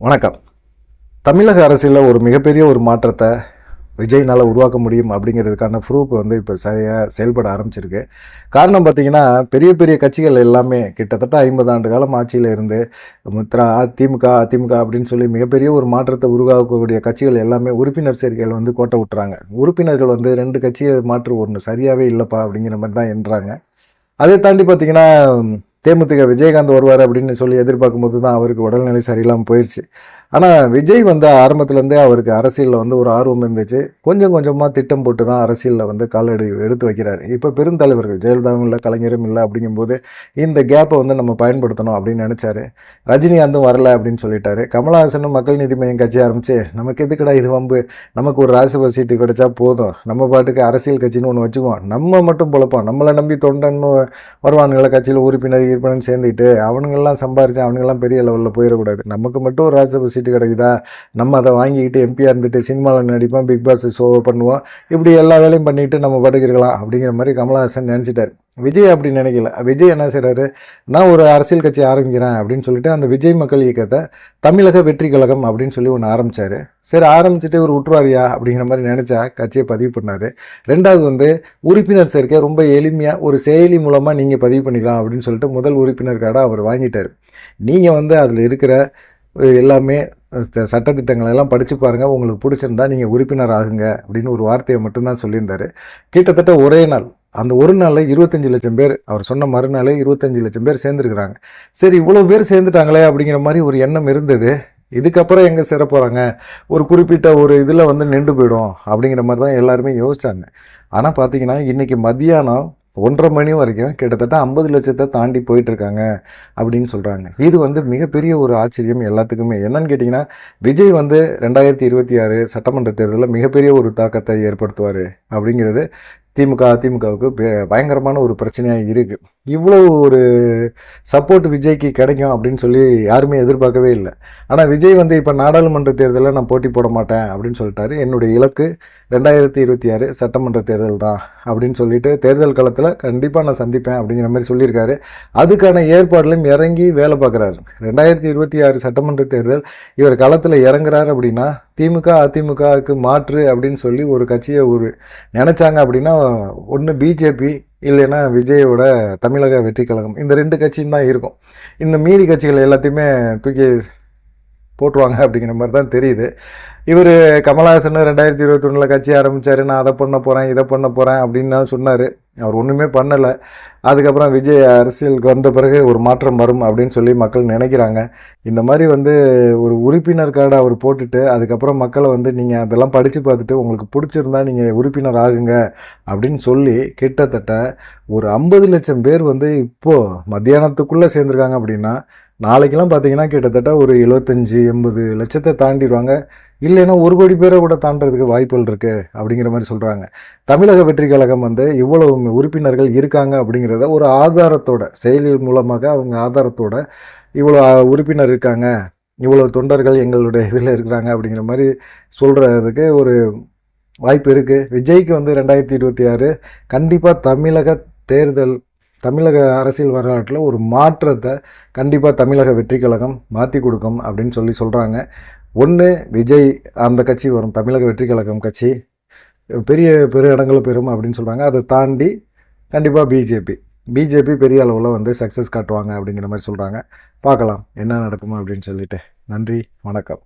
வணக்கம். தமிழக அரசியலில் ஒரு மிகப்பெரிய ஒரு மாற்றத்தை விஜய்னால் உருவாக்க முடியும் அப்படிங்கிறதுக்கான ப்ரூஃப் வந்து இப்போ சரியாக செயல்பட ஆரம்பிச்சிருக்கு. காரணம் பார்த்தீங்கன்னா பெரிய பெரிய கட்சிகள் எல்லாமே கிட்டத்தட்ட ஐம்பது ஆண்டு காலம் ஆட்சியில் இருந்து முத்ரா திமுக அதிமுக அப்படின்னு சொல்லி மிகப்பெரிய ஒரு மாற்றத்தை உருவாக்கக்கூடிய கட்சிகள் எல்லாமே உறுப்பினர் சேர்க்கைகள் வந்து கோட்டை விட்டுறாங்க. உறுப்பினர்கள் வந்து ரெண்டு கட்சியை மாற்று ஒன்று சரியாகவே இல்லைப்பா அப்படிங்கிற மாதிரி தான் என்றாங்க. அதை தாண்டி பார்த்தீங்கன்னா தேமுதிக விஜயகாந்த் வருவார் அப்படின்னு சொல்லி எதிர்பார்க்கும்போது தான் அவருக்கு உடல்நிலை சரியில்லாமல் போயிடுச்சு ஆனால் விஜய் வந்து ஆரம்பத்துலேருந்தே அவருக்கு அரசியலில் வந்து ஒரு ஆர்வம் இருந்துச்சு. கொஞ்சம் கொஞ்சமாக திட்டம் போட்டு தான் அரசியலில் வந்து காலடி எடுத்து வைக்கிறார். இப்போ பெருந்தலைவர்கள் ஜெயலலிதாவும் இல்லை கலைஞரும் இல்லை அப்படிங்கும்போது இந்த கேப்பை வந்து நம்ம பயன்படுத்தணும் அப்படின்னு நினச்சாரு. ரஜினிகாந்தும் வரல அப்படின்னு சொல்லிட்டாரு. கமலஹாசனும் மக்கள் நீதி மையம் கட்சி ஆரம்பிச்சு நமக்கு எதுக்கடா இது வம்பு? நமக்கு ஒரு ராஜ்யசபா சீட்டு கிடைச்சா போதும். நம்ம பாட்டுக்கு அரசியல் கட்சின்னு ஒன்று வச்சுக்குவோம். நம்ம மட்டும் பொழப்போம். நம்மளை நம்பி தொண்டன்னு வருவானுங்கள கட்சியில் உறுப்பினர் உறுப்பினர் சேர்ந்துக்கிட்டு அவனுங்கெல்லாம் சம்பாரிச்சு அவனுங்கெல்லாம் பெரிய லெவலில் போயிடக்கூடாது. நமக்கு மட்டும் ஒரு ராஜ்யசபா சீட்டு கிடைக்குதா? நம்ம அதை வாங்கிக்கிட்டு எம்பியாக இருந்துட்டு சினிமாவில் நடிப்போம் பிக் பாஸ் ஷோ பண்ணுவோம். இப்படி எல்லா வேலையும் பண்ணிட்டு நம்ம பாட்டுக்கு இருக்கலாம் அப்படிங்கிற மாதிரி கமலஹாசன் நினச்சிட்டார். விஜய் அப்படி நினைக்கல. விஜய் என்ன செய்கிறாரு நான் ஒரு அரசியல் கட்சி ஆரம்பிக்கிறேன் அப்படின்னு சொல்லிட்டு அந்த விஜய் மக்கள் இயக்கத்தை தமிழக வெற்றி கழகம் அப்படின்னு சொல்லி ஒன்று ஆரம்பித்தார் சரி ஆரம்பிச்சுட்டு ஒரு உற்றுவாரியா அப்படிங்கிற மாதிரி நினச்சா கட்சியை பதிவு பண்ணார். ரெண்டாவது வந்து உறுப்பினர் சேர்க்கை ரொம்ப எளிமையாக ஒரு செயலி மூலமாக நீங்கள் பதிவு பண்ணிக்கலாம் அப்படின்னு சொல்லிட்டு முதல் உறுப்பினர் கார்டை அவர் வாங்கிட்டார். நீங்கள் வந்து அதில் இருக்கிற எல்லாமே சட்டத்திட்டங்கள் எல்லாம் படித்து பாருங்கள் உங்களுக்கு பிடிச்சிருந்தா நீங்கள் உறுப்பினர் ஆகுங்க அப்படின்னு ஒரு வார்த்தையை மட்டும்தான் சொல்லியிருந்தார். கிட்டத்தட்ட ஒரே நாள் அந்த ஒரு நாளில் இருபத்தஞ்சு லட்சம் பேர் அவர் சொன்ன மறுநாளே இருபத்தஞ்சி லட்சம் பேர் சேர்ந்துருக்குறாங்க. சரி இவ்வளோ பேர் சேர்ந்துட்டாங்களே அப்படிங்கிற மாதிரி ஒரு எண்ணம் இருந்தது. இதுக்கப்புறம் எங்கே சேர போகிறாங்க ஒரு குறிப்பிட்ட ஒரு இதில் வந்து நின்று போயிடும் அப்படிங்கிற மாதிரி தான் எல்லாருமே யோசிச்சாங்க. ஆனால் பார்த்தீங்கன்னா இன்றைக்கி மத்தியானம் ஒன்றரை மணி வரைக்கும் கிட்டத்தட்ட ஐம்பது லட்சத்தை தாண்டி போயிட்டுருக்காங்க அப்படின்னு சொல்கிறாங்க இது வந்து மிகப்பெரிய ஒரு ஆச்சரியம் எல்லாத்துக்குமே. என்னன்னு கேட்டிங்கன்னா விஜய் வந்து ரெண்டாயிரத்தி இருபத்தி ஆறு சட்டமன்ற தேர்தலில் மிகப்பெரிய ஒரு தாக்கத்தை ஏற்படுத்துவார் அப்படிங்கிறது திமுக அதிமுகவுக்கு பயங்கரமான ஒரு பிரச்சனையாக இருக்குது இவ்வளோ ஒரு சப்போர்ட் விஜய்க்கு கிடைக்கும் அப்படின்னு சொல்லி யாருமே எதிர்பார்க்கவே இல்லை. ஆனால் விஜய் வந்து இப்போ நாடாளுமன்ற தேர்தலில் நான் போட்டி போட மாட்டேன் அப்படின்னு சொல்லிட்டாரு. என்னுடைய இலக்கு ரெண்டாயிரத்தி இருபத்தி ஆறு சட்டமன்ற தேர்தல் தான் அப்படின்னு சொல்லிட்டு தேர்தல் காலத்தில் கண்டிப்பாக நான் சந்திப்பேன் அப்படிங்கிற மாதிரி சொல்லியிருக்காரு. அதுக்கான ஏற்பாடுலையும் இறங்கி வேலை பார்க்குறாரு. ரெண்டாயிரத்தி இருபத்தி ஆறு சட்டமன்ற தேர்தல் இவர் களத்தில் இறங்குறாரு அப்படின்னா திமுக அதிமுகவுக்கு மாற்று அப்படின்னு சொல்லி ஒரு கட்சியை ஒரு நினச்சாங்க அப்படின்னா ஒன்று பிஜேபி இல்லைன்னா விஜயோட தமிழக வெற்றி கழகம். இந்த ரெண்டு கட்சியும் தான் இருக்கும். இந்த மீதி கட்சிகள் எல்லாத்தையுமே தூக்கி போட்டுருவாங்க அப்படிங்கிற மாதிரி தான் தெரியுது. இவர் கமலஹாசன் ரெண்டாயிரத்தி இருபத்தொன்னில் கட்சி ஆரம்பித்தார் நான் அதை பண்ண போகிறேன் இதை பண்ண போகிறேன் அப்படின்னு சொன்னார். அவர் ஒன்றுமே பண்ணலை. அதுக்கப்புறம் விஜய் அரசியலுக்கு வந்த பிறகு ஒரு மாற்றம் வரும் அப்படின்னு சொல்லி மக்கள் நினைக்கிறாங்க. இந்த மாதிரி வந்து ஒரு உறுப்பினர் கார்டை அவர் போட்டுட்டு அதுக்கப்புறம் மக்களை வந்து நீங்கள் அதெல்லாம் படித்து பார்த்துட்டு உங்களுக்கு பிடிச்சிருந்தா நீங்கள் உறுப்பினர் ஆகுங்க அப்படின்னு சொல்லி கிட்டத்தட்ட ஒரு ஐம்பது லட்சம் பேர் வந்து இப்போது மத்தியானத்துக்குள்ளே சேர்ந்துருக்காங்க அப்படின்னா நாளைக்கெல்லாம் பார்த்தீங்கன்னா கிட்டத்தட்ட ஒரு எழுபத்தஞ்சி எண்பது லட்சத்தை தாண்டிடுவாங்க. இல்லைன்னா ஒரு கோடி பேரை கூட தாண்டதுக்கு வாய்ப்புகள் இருக்குது அப்படிங்கிற மாதிரி சொல்கிறாங்க தமிழக வெற்றி கழகம் வந்து இவ்வளவு உறுப்பினர்கள் இருக்காங்க அப்படிங்கிறத ஒரு ஆதாரத்தோட செயலி மூலமாக அவங்க ஆதாரத்தோட இவ்வளோ உறுப்பினர் இருக்காங்க இவ்வளோ தொண்டர்கள் எங்களுடைய இதில் இருக்கிறாங்க அப்படிங்கிற மாதிரி சொல்கிறதுக்கு ஒரு வாய்ப்பு இருக்குது விஜய்க்கு வந்து ரெண்டாயிரத்தி இருபத்தி ஆறு கண்டிப்பாக தமிழக தேர்தல் தமிழக அரசியல் வரலாற்றில் ஒரு மாற்றத்தை கண்டிப்பாக தமிழக வெற்றி கழகம் மாற்றி கொடுக்கும் அப்படின்னு சொல்லி சொல்கிறாங்க ஒன்று விஜய் அந்த கட்சி வரும். தமிழக வெற்றி கழகம் கட்சி. பெரிய பெரிய இடங்களில் பெறும் அப்படின்னு சொல்கிறாங்க அதை தாண்டி கண்டிப்பாக பிஜேபி பிஜேபி பெரிய அளவில் வந்து சக்ஸஸ் காட்டுவாங்க அப்படிங்கிற மாதிரி சொல்கிறாங்க பார்க்கலாம் என்ன நடக்குமா அப்படின்னு சொல்லிட்டு. நன்றி வணக்கம்.